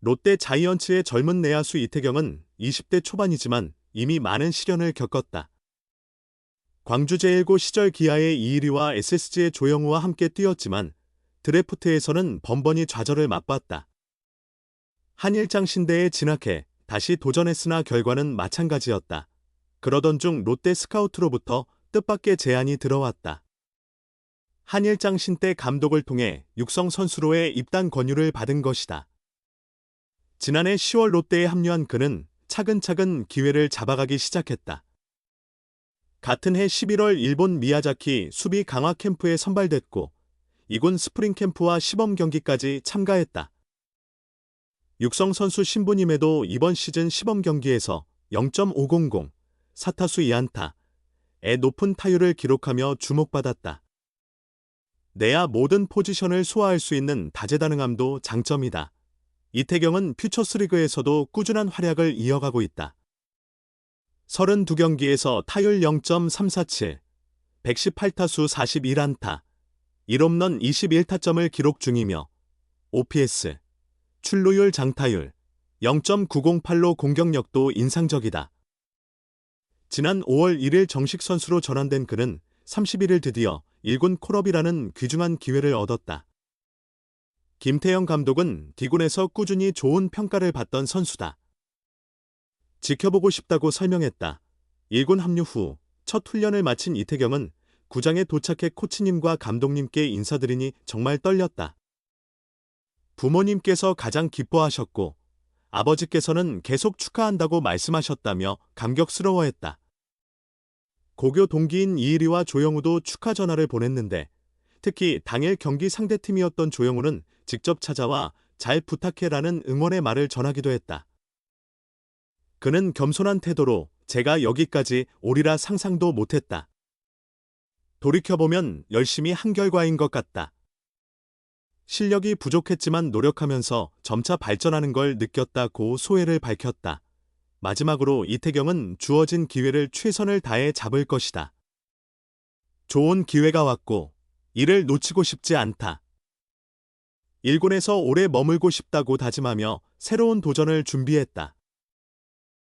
롯데 자이언츠의 젊은 내야수 이태경은 20대 초반이지만 이미 많은 시련을 겪었다. 광주 제1고 시절 기아의 이일이와 SSG의 조영우와 함께 뛰었지만 드래프트에서는 번번이 좌절을 맛봤다. 한일장 신대에 진학해 다시 도전했으나 결과는 마찬가지였다. 그러던 중 롯데 스카우트로부터 뜻밖의 제안이 들어왔다. 한일장 신대 감독을 통해 육성 선수로의 입단 권유를 받은 것이다. 지난해 10월 롯데에 합류한 그는 차근차근 기회를 잡아가기 시작했다. 같은 해 11월 일본 미야자키 수비 강화 캠프에 선발됐고 이군 스프링 캠프와 시범 경기까지 참가했다. 육성 선수 신부님에도 이번 시즌 시범 경기에서 0.500, 사타수 2안타, 에 높은 타율을 기록하며 주목받았다. 내야 모든 포지션을 소화할 수 있는 다재다능함도 장점이다. 이태경은 퓨처스리그에서도 꾸준한 활약을 이어가고 있다. 32경기에서 타율 0.347, 118타수 41안타, 1홈런 21타점을 기록 중이며 OPS, 출루율 장타율 0.908로 공격력도 인상적이다. 지난 5월 1일 정식 선수로 전환된 그는 31일 드디어 1군 콜업이라는 귀중한 기회를 얻었다. 김태형 감독은 D군에서 꾸준히 좋은 평가를 받던 선수다. 지켜보고 싶다고 설명했다. 1군 합류 후 첫 훈련을 마친 이태경은 구장에 도착해 코치님과 감독님께 인사드리니 정말 떨렸다. 부모님께서 가장 기뻐하셨고 아버지께서는 계속 축하한다고 말씀하셨다며 감격스러워했다. 고교 동기인 이일이와 조영우도 축하 전화를 보냈는데 특히 당일 경기 상대팀이었던 조영우는 직접 찾아와 잘 부탁해라는 응원의 말을 전하기도 했다. 그는 겸손한 태도로 제가 여기까지 오리라 상상도 못했다. 돌이켜보면 열심히 한 결과인 것 같다. 실력이 부족했지만 노력하면서 점차 발전하는 걸 느꼈다고 소회를 밝혔다. 마지막으로 이태경은 주어진 기회를 최선을 다해 잡을 것이다. 좋은 기회가 왔고 이를 놓치고 싶지 않다. 일군에서 오래 머물고 싶다고 다짐하며 새로운 도전을 준비했다.